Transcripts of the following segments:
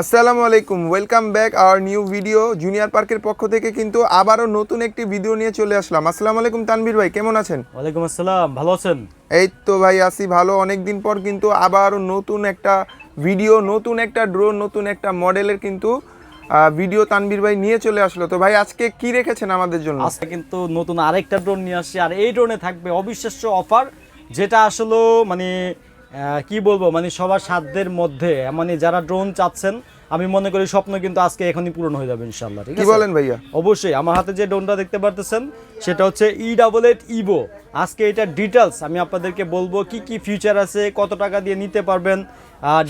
আসসালামু আলাইকুম welcome back our new video junior পার্কের পক্ষ থেকে কিন্তু আবারও নতুন একটি ভিডিও নিয়ে চলে আসলাম। আসসালামু আলাইকুম তানভীর ভাই কেমন আছেন? ওয়ালাইকুম আসসালাম ভালো আছেন? এই তো ভাই আসি ভালো। অনেক দিন পর কিন্তু আবারও নতুন একটা ভিডিও নতুন একটা ড্রোন নতুন একটা মডেলের কিন্তু ভিডিও তানভীর ভাই নিয়ে চলে আসলো। তো ভাই আজকে কি রেখেছেন আমাদের জন্য? আজকে কিন্তু নতুন আরেকটা ড্রোন নিয়ে আসছি আর এই ড্রোনে থাকবে অবিশ্বাস্য অফার যেটা আসলে মানে কি বলব মানে সবার সাধ্যের মধ্যে মানে যারা ড্রোন চাচ্ছেন আমি মনে করি স্বপ্ন কিন্তু আজকে এখনই পূরণ হয়ে যাবে ইনশাল্লাহ ঠিক কি আছে? বলেন ভাইয়া? অবশ্যই আমার হাতে যে ড্রোনটা দেখতে পারতেছেন সেটা হচ্ছে ই ডাবল এইট ইভো আজকে এটা ডিটেলস আমি আপনাদেরকে বলব কি কি ফিউচার আছে কত টাকা দিয়ে নিতে পারবেন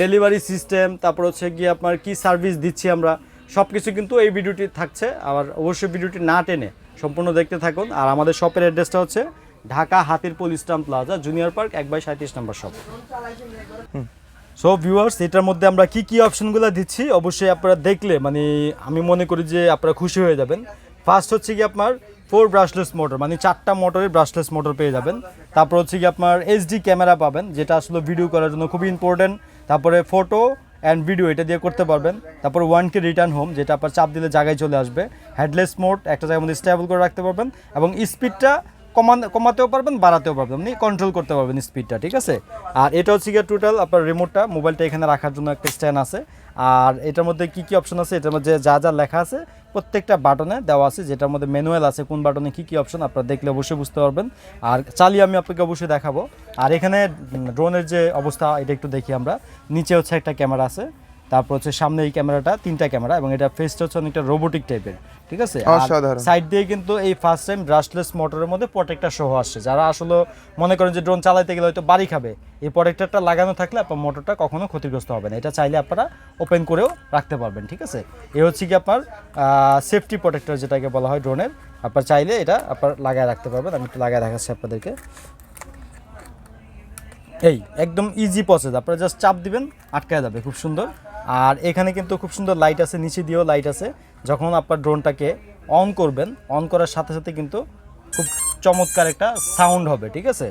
ডেলিভারি সিস্টেম তারপর হচ্ছে গিয়ে আপনার কি সার্ভিস দিচ্ছি আমরা সব কিছু কিন্তু এই ভিডিওটি থাকছে আর অবশ্যই ভিডিওটি না টেনে সম্পূর্ণ দেখতে থাকুন। আর আমাদের শপের অ্যাড্রেসটা হচ্ছে Dhaka Hatirpul eastern plaza, junior park, এক বাই সাঁত্রিশ নম্বর শপ সো ভিউয়ার্স এটার মধ্যে আমরা কি কি অপশনগুলো দিচ্ছি, অবশ্যই আপনারা দেখলে মানে আমি মনে করি যে আপনারা খুশি হয়ে যাবেন। ফার্স্ট হচ্ছে কি আপনার ফোর ব্রাশলেস মোটর মানে চারটা মোটরের ব্রাশলেস মোটর পেয়ে যাবেন। তারপর হচ্ছে কি আপনার এইচডি ক্যামেরা পাবেন, যেটা আসলে ভিডিও করার জন্য খুবই ইম্পর্টেন্ট তারপরে ফটো অ্যান্ড ভিডিও এটা দিয়ে করতে পারবেন। তারপর ওয়ান কে রিটার্ন হোম যেটা আপনার চাপ দিলে জায়গায় চলে আসবে। হেডলেস মোড একটা জায়গার মধ্যে স্টেবল করে রাখতে পারবেন। এবং স্পিডটা কমান, কমাতেও পারবেন, বাড়াতেও পারবেন। আপনি কন্ট্রোল করতে পারবেন স্পিডটা ঠিক আছে? আর এটা হচ্ছে গিয়ে টোটাল আপনার রিমোটটা মোবাইলটা এখানে রাখার জন্য একটা স্ট্যান্ড আছে। আর এটার মধ্যে কি কি অপশন আছে? এটার মধ্যে যা যা লেখা আছে, প্রত্যেকটা বাটনে দেওয়া আছে, যেটার মধ্যে ম্যানুয়াল আছে, কোন বাটনে কি কি অপশন আপনারা দেখলে অবশ্যই বুঝতে পারবেন। আর চালিয়ে আমি আপনাকে অবশ্যই দেখাবো। আর এখানে ড্রোনের যে অবস্থা, এটা একটু দেখি আমরা। নিচে হচ্ছে একটা ক্যামেরা আছে। তারপর হচ্ছে সামনে এই ক্যামেরাটা তিনটা ক্যামেরা এবং এটা ফেসটা হচ্ছে অনেকটা রোবোটিক টাইপের ঠিক আছে? আর সাইড দিয়ে কিন্তু এই ফার্স্ট টাইম ব্রাশলেস মোটরের মধ্যে প্রোটেক্টর সহ আসছে। যারা আসলে মনে করেন যে ড্রোন চালাইতে গেলে হয়তো বাড়ি খাবে এই প্রোটেক্টরটা লাগানো থাকলে আপনার মোটরটা কখনো ক্ষতিগ্রস্ত হবে না। এটা চাইলে আপনারা ওপেন করেও রাখতে পারবেন ঠিক আছে? এ হচ্ছে কি আপনার সেফটি প্রোটেক্টর যেটাকে বলা হয় ড্রোনের আপনার চাইলে এটা আপনার লাগায় রাখতে পারবেন। আমি একটু লাগায় দেখাচ্ছি আপনাদেরকে। এই একদম ইজি প্রসেস আপনারা জাস্ট চাপ দিবেন আটকায় যাবে খুব সুন্দর। আর এখানে কিন্তু খুব সুন্দর লাইট আছে, নিচে দিয়েও লাইট আছে। যখন আপনার ড্রোনটাকে অন করবেন অন করার সাথে সাথে কিন্তু খুব চমৎকার একটা সাউন্ড হবে, ঠিক আছে?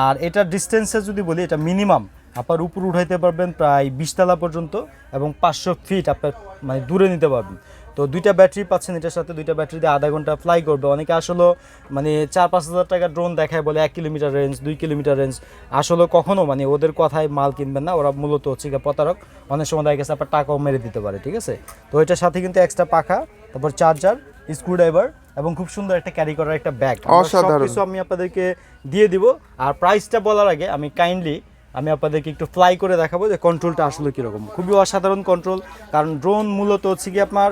আর এটা ডিস্টেন্সে যদি বলি, এটা মিনিমাম আপনার উপর উঠাইতে পারবেন প্রায় বিশতলা পর্যন্ত এবং পাঁচশো ফিট আপনার মানে দূরে নিতে পারবেন। তো দুইটা ব্যাটারি পাচ্ছেন এটার সাথে দুইটা ব্যাটারি দিয়ে আধা ঘণ্টা ফ্লাই করবে। অনেকে আসলে মানে চার পাঁচ হাজার টাকা ড্রোন দেখায় বলে এক কিলোমিটার রেঞ্জ দুই কিলোমিটার রেঞ্জ আসলে কখনো মানে ওদের কথায় মাল কিনবেন না ওরা মূলত হচ্ছে গিয়ে প্রতারক। অনেক সময় দেখা গেছে আপনার টাকাও মেরে দিতে পারে ঠিক আছে? তো এটার সাথে কিন্তু এক্সট্রা পাখা তারপর চার্জার স্ক্রুড্রাইভার এবং খুব সুন্দর একটা ক্যারি করার একটা ব্যাগ অসাধারণ। কিছু আমি আপনাদেরকে দিয়ে দিব। আর প্রাইসটা বলার আগে আমি কাইন্ডলি আমি আপনাদেরকে একটু ফ্লাই করে দেখাবো যে কন্ট্রোলটা আসলে কীরকম। খুবই অসাধারণ কন্ট্রোল কারণ ড্রোন মূলত হচ্ছে কি আপনার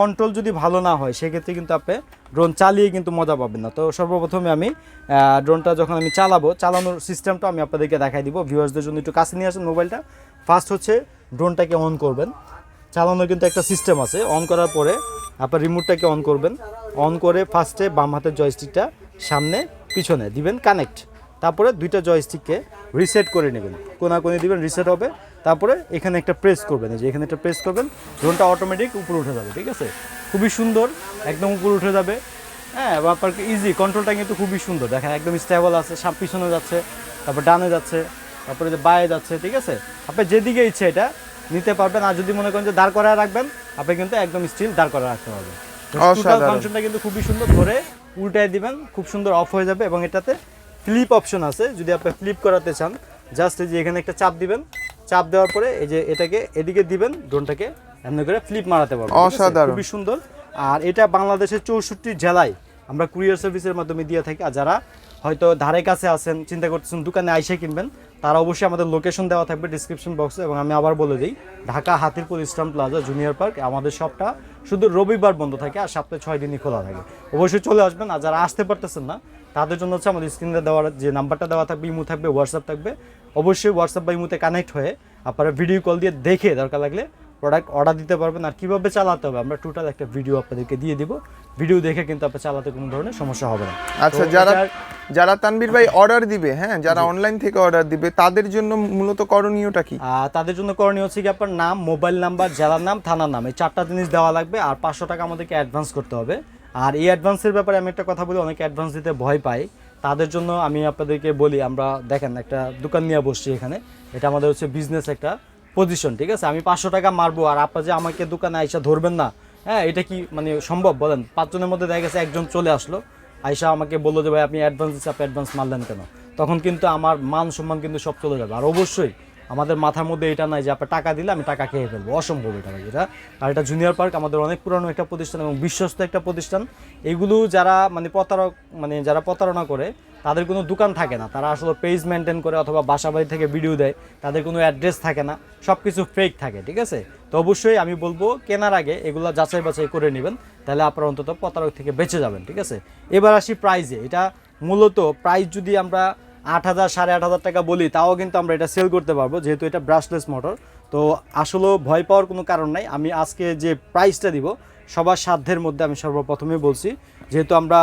কন্ট্রোল যদি ভালো না হয়, সেক্ষেত্রে কিন্তু আপনি ড্রোন চালিয়ে কিন্তু মজা পাবেন না। তো সর্বপ্রথমে আমি ড্রোনটা যখন আমি চালাবো, চালানোর সিস্টেমটা আমি আপনাদেরকে দেখাই দিব। ভিউয়ার্সদের জন্য একটু কাছে নিয়ে আসেন মোবাইলটা ফার্স্ট হচ্ছে ড্রোনটাকে অন করবেন। চালানোর কিন্তু একটা সিস্টেম আছে। অন করার পরে আপনার রিমোটটাকে অন করবেন। অন করে ফার্স্টে বাম হাতের জয়স্টিকটা সামনে পিছনে দিবেন কানেক্ট তারপরে দুইটা জয়স্টিককে রিসেট করে নেবেন। কোনাকুনি দিবেন রিসেট হবে। তারপরে এখানে একটা প্রেস করবেন। এই যে এখানে একটা প্রেস করবেন ড্রোনটা অটোমেটিক উপরে উঠে যাবে ঠিক আছে? খুবই সুন্দর একদম উপরে উঠে যাবে। হ্যাঁ আপনার ইজি কন্ট্রোলটা কিন্তু খুবই সুন্দর। দেখেন একদম স্টেবল আছে সাম পিছনে যাচ্ছে তারপর ডানে যাচ্ছে তারপরে যে বায়ে যাচ্ছে ঠিক আছে? আপনি যেদিকে ইচ্ছে এটা নিতে পারবেন। আর যদি মনে করেন যে দাঁড় করায় রাখবেন আপনি কিন্তু একদম স্টিল দাঁড় করা রাখতে পারবেন। ফাংশনটা কিন্তু খুবই সুন্দর। ধরে উল্টায় দিবেন খুব সুন্দর অফ হয়ে যাবে এবং এটাতে ফ্লিপ অপশন আছে যদি আপনি ফ্লিপ করাতে চান জাস্ট এই যে এখানে একটা চাপ দিবেন চাপ দেওয়ার পরে এই যে এটাকে এদিকে দিবেন ড্রোনটাকে এমনি করে ফ্লিপ মারাতে পারবেন অসাধারণ। খুবই সুন্দর। আর এটা বাংলাদেশের চৌষট্টি জেলায় আমরা কুরিয়ার সার্ভিসের মাধ্যমে দিয়ে থাকি আর যারা হয়তো ধারে কাছে আছেন চিন্তা করতেছেন দোকানে আইসে কিনবেন তারা অবশ্যই আমাদের লোকেশন দেওয়া থাকবে ডিসক্রিপশন বক্সে এবং আমি আবার বলে দিই Dhaka Hatirpur Islam plaza junior park আমাদের শপটা শুধু রবিবার বন্ধ থাকে আর সপ্তাহে ছয় দিনই খোলা থাকে। অবশ্যই চলে আসবেন আর যারা আসতে পারতেছেন না তাদের জন্য হচ্ছে আমাদের স্ক্রিনে দেওয়ার যে নাম্বারটা দেওয়া থাকবে ইমো থাকবে হোয়াটসঅ্যাপ থাকবে। অবশ্যই হোয়াটসঅ্যাপ বা ইমোতে কানেক্ট হয়ে আপনারা ভিডিও কল দিয়ে দেখে দরকার লাগলে প্রোডাক্ট অর্ডার দিতে পারবেন। আর কীভাবে চালাতে হবে? আমরা টোটাল একটা ভিডিও আপনাদেরকে দিয়ে দিব। ভিডিও দেখে কিন্তু আপনার চালাতে কোনো ধরনের সমস্যা হবে না। আচ্ছা যারা যারা তানভীর ভাই অর্ডার দিবে হ্যাঁ যারা অনলাইন থেকে অর্ডার দিবে তাদের জন্য মূলত করণীয়টা কি? তাদের জন্য করণীয় হচ্ছে কি আপনার নাম মোবাইল নাম্বার জেলার নাম থানার নাম এই চারটা জিনিস দেওয়া লাগবে। আর পাঁচশো টাকা আমাদেরকে অ্যাডভান্স করতে হবে। আর এই অ্যাডভান্সের ব্যাপারে আমি একটা কথা বলি, অনেকে অ্যাডভান্স দিতে ভয় পায়। তাদের জন্য আমি আপনাদেরকে বলি, আমরা দেখেন একটা দোকান নিয়ে বসছি এখানে। এটা আমাদের হচ্ছে বিজনেস একটা পজিশন ঠিক আছে? আমি পাঁচশো টাকা মারবো, আর আপনার যে আমাকে দোকানে আইসা ধরবেন না হ্যাঁ এটা কি মানে সম্ভব? বলেন, পাঁচজনের মধ্যে দেখা গেছে একজন চলে আসলো, আইসা আমাকে বলল যে, ভাই, আপনি অ্যাডভান্স দিচ্ছে আপনি অ্যাডভান্স মারলেন কেন? তখন কিন্তু আমার মান সম্মান কিন্তু সব চলে যাবে। আর অবশ্যই আমাদের মাথার মধ্যে এটা নাই যে আপনার টাকা দিলে আমি টাকা খেয়ে ফেলব। অসম্ভব এটা ভাই, এটা। আর এটা জুনিয়র পার্ক আমাদের অনেক পুরানো একটা প্রতিষ্ঠান এবং বিশ্বস্ত একটা প্রতিষ্ঠান। এগুলো যারা মানে প্রতারক মানে যারা প্রতারণা করে, তাদের কোনো দোকান থাকে না। তারা আসলে পেজ মেনটেন করে অথবা বাসা বাড়ি থেকে ভিডিও দেয়। তাদের কোনো অ্যাড্রেস থাকে না। সব কিছু ফেক থাকে, ঠিক আছে? তো অবশ্যই আমি বলব, কেনার আগে এগুলো যাচাই বাছাই করে নেবেন। তাহলে আপনারা অন্তত প্রতারক থেকে বেঁচে যাবেন, ঠিক আছে? এবার আসি প্রাইজে এটা মূলত প্রাইস যদি আমরা আট হাজার সাড়ে আট হাজার টাকা বলি তাও কিন্তু আমরা এটা সেল করতে পারব যেহেতু এটা ব্রাশলেস মোটর তো আসলে ভয় পাওয়ার কোনো কারণ নাই। আমি আজকে যে প্রাইসটা দিব সবার সাধ্যের মধ্যে আমি সর্বপ্রথমে বলছি যেহেতু আমরা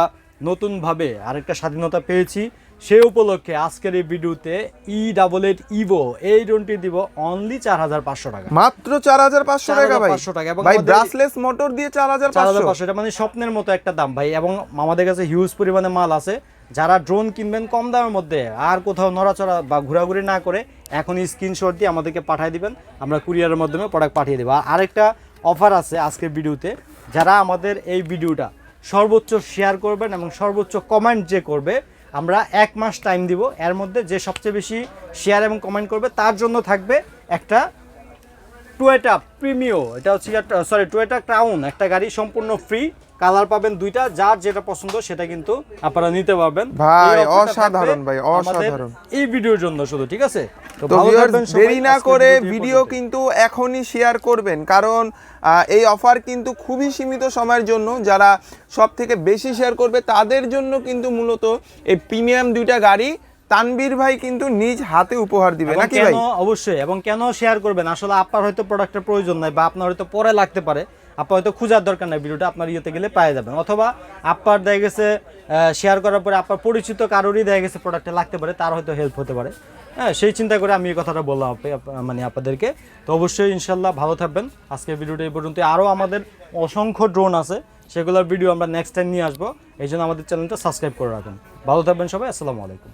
নতুনভাবে আরেকটা স্বাধীনতা পেয়েছি সেই উপলক্ষে আজকের এই ভিডিওতে ই ডাবল এইট ইভো এই ড্রোনটি দিব অনলি চার হাজার পাঁচশো টাকা। মাত্র চার হাজার পাঁচশো টাকা ভাই। 4,500 টাকা এবং ভাই ব্রাসলেস মোটর দিয়ে চার হাজার চার হাজার পাঁচশো পাঁচশো এটা মানে স্বপ্নের মতো একটা দাম। ভাই এবং আমাদের কাছে হিউজ পরিমাণে মাল আছে। যারা ড্রোন কিনবেন কম দামের মধ্যে, আর কোথাও নড়াচড়া বা ঘোরাঘুরি না করে, এখন স্ক্রিনশট দিয়ে আমাদেরকে পাঠিয়ে দিবেন, আমরা কুরিয়ারের মাধ্যমে প্রোডাক্ট পাঠিয়ে দেবো। আর আরেকটা অফার আছে আজকের ভিডিওতে, যারা আমাদের এই ভিডিওটা সর্বোচ্চ শেয়ার করবেন এবং সর্বোচ্চ কমেন্ট যে করবে, আমরা এক মাস টাইম দিব, এর মধ্যে যে সবচেয়ে বেশি শেয়ার এবং কমেন্ট করবে, তার জন্য থাকবে একটা টুয়েটা প্রিমিও এটা হচ্ছে সরি টুয়েটা ক্রাউন একটা গাড়ি সম্পূর্ণ ফ্রি কালার পাবেন দুইটা যার যেটা পছন্দ সেটা কিন্তু আপনারা নিতে পারবেন। ভাই, অসাধারণ ভাই, অসাধারণ। এই ভিডিওর জন্য শুধু ঠিক আছে? তো তো ভালো থাকবেন সবাই, দেরি না করে ভিডিও কিন্তু এখনই শেয়ার করবেন কারণ এই অফার কিন্তু খুবই সীমিত সময়ের জন্য যারা সব থেকে বেশি শেয়ার করবে তাদের জন্য কিন্তু মূলত এই প্রিমিয়াম দুইটা গাড়ি তানবীর ভাই কিন্তু নিজ হাতে উপহার দিবে নাকি ভাই? অবশ্যই এবং কেন শেয়ার করবেন? আসলে আপনার হয়তো প্রোডাক্টের প্রয়োজন নাই বা আপনার হয়তো পরে লাগতে পারে। আপনার হয়তো খোঁজার দরকার নাই ভিডিওটা আপনার ইয়েতে গেলে পেয়ে যাবেন অথবা আপনার দেখা গেছে শেয়ার করার পরে আপনার পরিচিত কারোরই দেখা গেছে প্রোডাক্টে লাগতে পারে তার হয়তো হেল্প হতে পারে। হ্যাঁ সেই চিন্তা করে আমি এই কথাটা বললাম মানে আপনাদেরকে তো অবশ্যই ইনশাল্লাহ ভালো থাকবেন। আজকের ভিডিওটা এই পর্যন্ত আরও আমাদের অসংখ্য ড্রোন আছে সেগুলোর ভিডিও আমরা নেক্সট টাইম নিয়ে আসব। এই জন্য আমাদের চ্যানেলটা সাবস্ক্রাইব করে রাখুন। ভালো থাকবেন সবাই আসসালামু আলাইকুম।